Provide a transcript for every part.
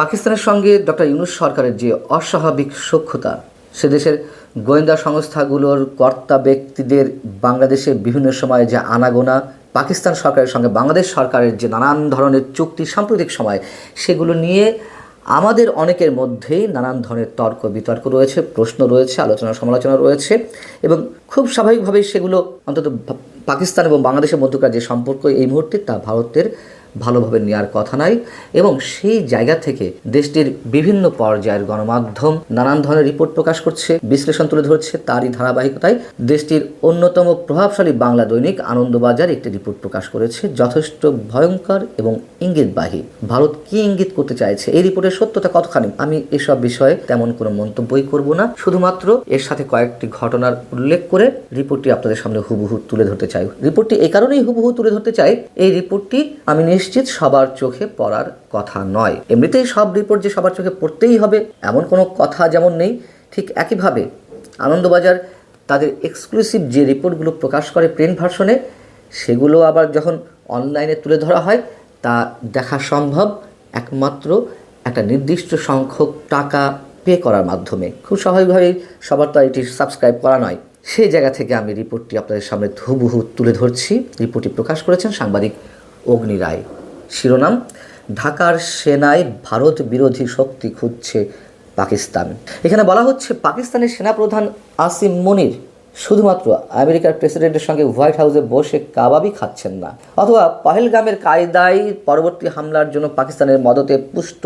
পাকিস্তানের সঙ্গে ডক্টর ইউনুস সরকারের যে অস্বাভাবিক সক্ষতা, সে দেশের গোয়েন্দা সংস্থাগুলোর কর্তা ব্যক্তিদের বাংলাদেশে বিভিন্ন সময়ে যে আনাগোনা, পাকিস্তান সরকারের সঙ্গে বাংলাদেশ সরকারের যে নানান ধরনের চুক্তি, সাম্প্রতিক সময় সেগুলো নিয়ে আমাদের অনেকের মধ্যেই নানান ধরনের তর্ক, বিতর্ক রয়েছে, প্রশ্ন রয়েছে, আলোচনা, সমালোচনা রয়েছে এবং খুব স্বাভাবিকভাবেই সেগুলো অন্তত পাকিস্তান এবং বাংলাদেশের মধ্যকার যে সম্পর্ক এই মুহূর্তে তা ভারতের ভালোভাবে নেওয়ার কথা নাই এবং সেই জায়গা থেকে দেশটির বিভিন্ন পর্যায়ের গণমাধ্যম নানান ধরনের রিপোর্ট প্রকাশ করছে, বিশ্লেষণ তুলে ধরছে, তারই ধারাবাহিকতায় দেশটির অন্যতম প্রভাবশালী বাংলা দৈনিক আনন্দবাজার একটি রিপোর্ট প্রকাশ করেছে, যথেষ্ট ভয়ঙ্কর এবং ইঙ্গিতবাহী। ভারত কি ইঙ্গিত করতে চাইছে? এই রিপোর্টের সত্যতা কতখানি? আমি এসব বিষয়ে তেমন কোনো মন্তব্যই করব না। শুধুমাত্র এর সাথে কয়েকটি ঘটনার উল্লেখ করে রিপোর্টটি আপনাদের সামনে হুবহু তুলে ধরতে চাই। রিপোর্টটি এই কারণেই হুবহু তুলে ধরতে চাই, এই রিপোর্টটি আমি নিশ্চিত সবার চোখে পড়ার কথা নয়। এমনিতেই সব রিপোর্ট যে সবার চোখে পড়তেই হবে, এমন কোনো কথা যেমন নেই, ঠিক একইভাবে আনন্দবাজার তাদের এক্সক্লুসিভ যে রিপোর্টগুলো প্রকাশ করে প্রিন্ট ভার্সনে সেগুলো আবার যখন অনলাইনে তুলে ধরা হয়, তা দেখা সম্ভব একমাত্র একটা নির্দিষ্ট সংখ্যক টাকা পে করার মাধ্যমে। খুব স্বাভাবিকভাবেই সবার তো এটি সাবস্ক্রাইব করা নয়। সেই জায়গা থেকে আমি রিপোর্টটি আপনাদের সামনে হুবহু তুলে ধরছি। রিপোর্টটি প্রকাশ করেছেন সাংবাদিক অগ্নি রায়। শিরোনাম, ঢাকার সেনায় ভারত বিরোধী শক্তি খুঁজছে পাকিস্তান। এখানে বলা হচ্ছে পাকিস্তানের সেনাপ্রধান আসিম মনির শুধুমাত্র আমেরিকার প্রেসিডেন্টের সঙ্গে হোয়াইট হাউসে বসে কাবাবই খাচ্ছেন না। অথবা পহেলগামের কায়দায় পরবর্তী হামলার জন্য পাকিস্তানের মদতে পুষ্ট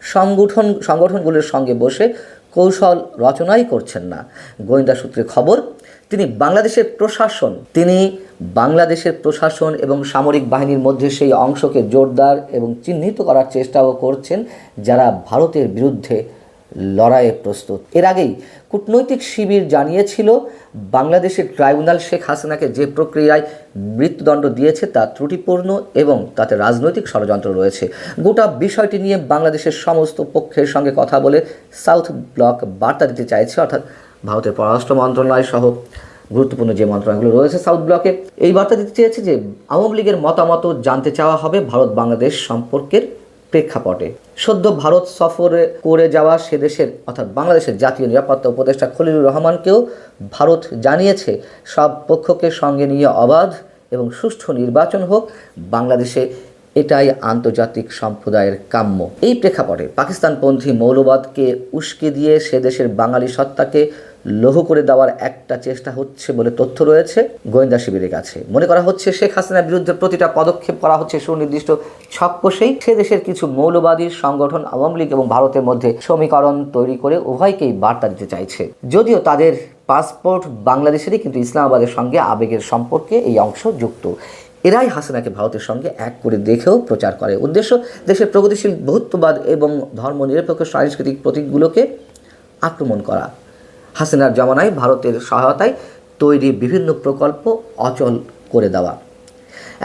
সংগঠন সংগঠনগুলোর সঙ্গে বসে কৌশল রচনাই করছেন না। গোয়েন্দা সূত্রে খবর, তিনি বাংলাদেশের প্রশাসন, তিনি বাংলাদেশের প্রশাসন এবং সামরিক বাহিনীর মধ্যে সেই অংশকে জোরদার এবং চিহ্নিত করার চেষ্টাও করছেন যারা ভারতের বিরুদ্ধে লড়াইয়ে প্রস্তুত। এর আগেই কূটনৈতিক শিবির জানিয়েছিল, বাংলাদেশের ট্রাইব্যুনাল শেখ হাসিনাকে যে প্রক্রিয়ায় মৃত্যুদণ্ড দিয়েছে তা ত্রুটিপূর্ণ এবং তাতে রাজনৈতিক ষড়যন্ত্র রয়েছে। গোটা বিষয়টি নিয়ে বাংলাদেশের সমস্ত পক্ষের সঙ্গে কথা বলে সাউথ ব্লক বার্তা দিতে চাইছে, অর্থাৎ ভারতের পররাষ্ট্র মন্ত্রণালয় সহ গুরুত্বপূর্ণ যে মন্ত্রণালয়গুলো রয়েছে সাউথ ব্লকে, এই বার্তা দিতে চেয়েছে যে আওয়ামী লীগের মতামত জানতে চাওয়া হবে ভারত বাংলাদেশ সম্পর্কের প্রেক্ষাপটে। সদ্য ভারত সফরে করে যাওয়া সে দেশের, অর্থাৎ বাংলাদেশের জাতীয় নিরাপত্তা উপদেষ্টা খলিলুর রহমানকেও ভারত জানিয়েছে, সব পক্ষকে সঙ্গে নিয়ে অবাধ এবং সুষ্ঠু নির্বাচন হোক, বাংলাদেশে এটাই আন্তর্জাতিক সম্প্রদায়ের কাম্য। এই প্রেক্ষাপটে পাকিস্তানপন্থী মৌলবাদকে উস্কে দিয়ে সে দেশের বাঙালি সত্তাকে লৌহ করে দেওয়ার একটা চেষ্টা হচ্ছে বলে তথ্য রয়েছে। গোয়েন্দা শিবিরের কাছে। মনে করা হচ্ছে শেখ হাসিনার বিরুদ্ধে প্রতিটা পদক্ষেপ করা হচ্ছে সুনির্দিষ্ট ছক কষেই। সে দেশের কিছু মৌলবাদী সংগঠন, আওয়ামী লীগ এবং ভারতের মধ্যে সমীকরণ তৈরি করে উভয়কেই বার্তা দিতে চাইছে। যদিও তাদের পাসপোর্ট বাংলাদেশেরই, কিন্তু ইসলামাবাদের সঙ্গে আবেগের সম্পর্কে এই অংশ যুক্ত। এরাই হাসিনাকে ভারতের সঙ্গে এক করে দেখেও প্রচার করে। উদ্দেশ্য, দেশের প্রগতিশীল বহুত্ববাদ এবং ধর্মনিরপেক্ষ সাংস্কৃতিক প্রতীকগুলোকে আক্রমণ করা। হাসিনার জমানায় ভারতের সহায়তায় তৈরি বিভিন্ন প্রকল্প অচল করে দেওয়া।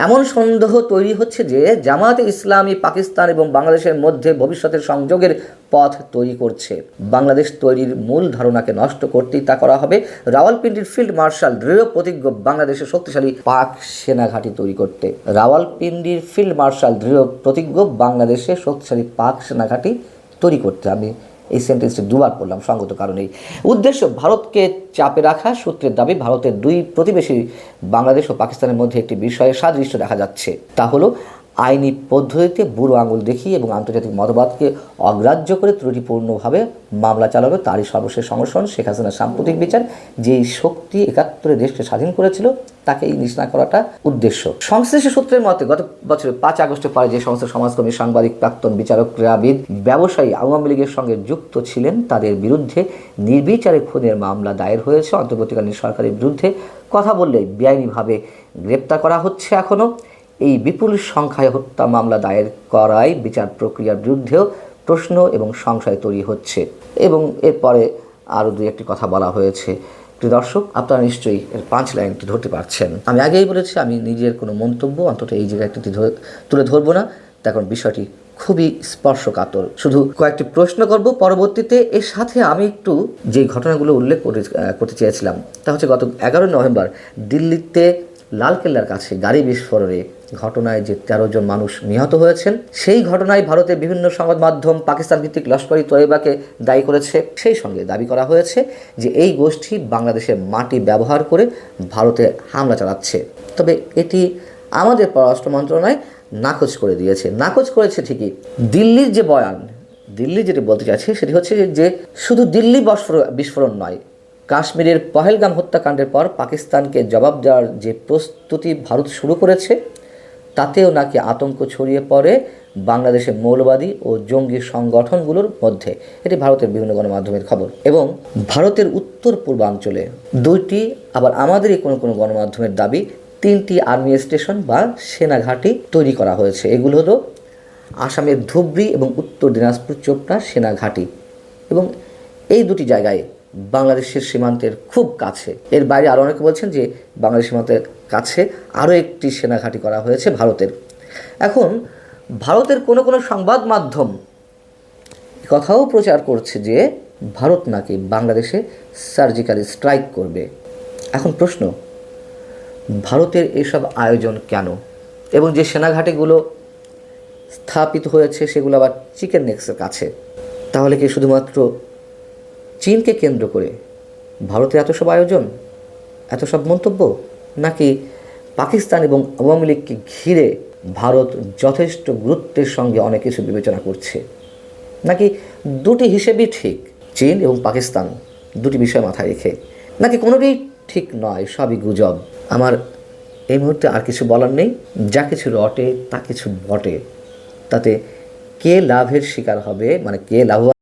এমন সন্দেহ তৈরি হচ্ছে যে জামায়াতে ইসলামী পাকিস্তান এবং বাংলাদেশের মধ্যে ভবিষ্যতের সংযোগের পথ তৈরি করছে। বাংলাদেশ তৈরির মূল ধারণাকে নষ্ট করতেই তা করা হবে। রাওয়ালপিন্ডির ফিল্ড মার্শাল দৃঢ় প্রতিজ্ঞ বাংলাদেশের শক্তিশালী পাক সেনা ঘাঁটি তৈরি করতে। রাওয়ালপিন্ডির ফিল্ড মার্শাল দৃঢ় প্রতিজ্ঞ বাংলাদেশের শক্তিশালী পাক সেনা ঘাঁটি তৈরি করতে। আমি এই সেন্টেন্সটি দুবার পড়লাম, সঙ্গত কারণেই। উদ্দেশ্য, ভারতকে চাপে রাখা সূত্রের দাবি, ভারতের দুই প্রতিবেশী বাংলাদেশ ও পাকিস্তানের মধ্যে একটি বিষয়ে সাদৃশ্য দেখা যাচ্ছে। তা হলো আইনি পদ্ধতিতে বুড়ো আঙুল দেখিয়ে এবং আন্তর্জাতিক মতবাদকে অগ্রাহ্য করে ত্রুটিপূর্ণভাবে মামলা চালানো তারই সর্বশেষ সংগঠন শেখ হাসিনার সাম্প্রতিক বিচার, যেই শক্তি একাত্তরে দেশকে স্বাধীন করেছিল, তাকে এই নিশনা করাটা উদ্দেশ্য। সংশ্লিষ্ট সূত্রের মতে, গত বছরের পাঁচ আগস্টের পরে যে সমস্ত সমাজকর্মী, সাংবাদিক, প্রাক্তন বিচারক, ক্রীড়াবিদ, ব্যবসায়ী, আওয়ামী লীগের সঙ্গে যুক্ত ছিলেন, তাদের বিরুদ্ধে নির্বিচারে খুনের মামলা দায়ের হয়েছে। অন্তর্বর্তীকালীন সরকারের বিরুদ্ধে কথা বললে বেআইনিভাবে গ্রেপ্তার করা হচ্ছে এখনও এই বিপুল সংখ্যায় হত্যা মামলা দায়ের করায় বিচার প্রক্রিয়ার বিরুদ্ধেও প্রশ্ন এবং সংশয় তৈরি হচ্ছে। এবং এরপরে আরও দুই একটি কথা বলা হয়েছে। প্রিয় দর্শক, আপনারা নিশ্চয়ই এর পাঁচ লাইনটি ধরতে পারছেন। আমি আগেই বলেছি, আমি নিজের কোনো মন্তব্য, অন্তত এই জায়গাটিতে তুলে ধরবো না তখন বিষয়টি খুবই স্পর্শকাতর। শুধু কয়েকটি প্রশ্ন করব, পরবর্তীতে এর সাথে আমি একটু যে ঘটনাগুলো উল্লেখ করে করতে চেয়েছিলাম, তা হচ্ছে গত এগারোই নভেম্বর দিল্লিতে লালকেল্লার কাছে গাড়ি বিস্ফোরণে ঘটনায় যে তেরো জন মানুষ নিহত হয়েছেন, সেই ঘটনায় ভারতের বিভিন্ন সংবাদ মাধ্যম পাকিস্তান ভিত্তিক লস্করি তৈবাকে দায়ী করেছে। সেই সঙ্গে দাবি করা হয়েছে যে এই গোষ্ঠী বাংলাদেশের মাটি ব্যবহার করে ভারতে হামলা চালাচ্ছে। তবে এটি আমাদের পররাষ্ট্র মন্ত্রণালয় নাকচ করে দিয়েছে। নাকচ করেছে ঠিকই। দিল্লির যে বয়ান দিল্লি যেটি বলতে চাইছে, সেটি হচ্ছে যে শুধু দিল্লি বিস্ফোরণ নয়, কাশ্মীরের পহেলগাম হত্যাকাণ্ডের পর পাকিস্তানকে জবাব দেওয়ার যে প্রস্তুতি ভারত শুরু করেছে তাতেও নাকি আতঙ্ক ছড়িয়ে পড়ে বাংলাদেশের মৌলবাদী ও জঙ্গি সংগঠনগুলোর মধ্যে। এটি ভারতের বিভিন্ন গণমাধ্যমের খবর। এবং ভারতের উত্তর পূর্বাঞ্চলে দুইটি, আবার আমাদেরই কোনো কোনো গণমাধ্যমের দাবি, তিনটি আর্মি স্টেশন বা সেনাঘাঁটি তৈরি করা হয়েছে। এগুলো হলো আসামের ধুবড়ি এবং উত্তর দিনাজপুর চোপড়া সেনাঘাঁটি। এবং এই দুটি জায়গায় বাংলাদেশের সীমান্তের খুব কাছে। এর বাইরে আরও অনেকে বলছেন যে বাংলাদেশ সীমান্তের কাছে আরও একটি সেনাঘাঁটি করা হয়েছে ভারতের। এখন ভারতের কোনো কোনো সংবাদ মাধ্যম কথাও প্রচার করছে যে ভারত নাকি বাংলাদেশে সার্জিক্যাল স্ট্রাইক করবে। এখন প্রশ্ন, ভারতের এসব আয়োজন কেন? এবং যে সেনাঘাটিগুলো স্থাপিত হয়েছে সেগুলো আবার চিকেন নেক্সের কাছে। তাহলে কি শুধুমাত্র চীনকে কেন্দ্র করে? ভারতের এত সব আয়োজন? এত সব মন্তব্য? নাকি পাকিস্তান এবং আওয়ামী লীগকে ঘিরে ভারত যথেষ্ট গুরুত্বের সঙ্গে অনেক কিছু বিবেচনা করছে? নাকি দুটি হিসেবেই ঠিক, চীন এবং পাকিস্তান? দুটি বিষয় মাথায় রেখে? নাকি কোনোটাই ঠিক নয়, সবই গুজব? আমার এই মুহূর্তে আর কিছু বলার নেই, যা কিছু রটে তা কিছু বটে। তাতে কে লাভের শিকার হবে? মানে কে লাভবান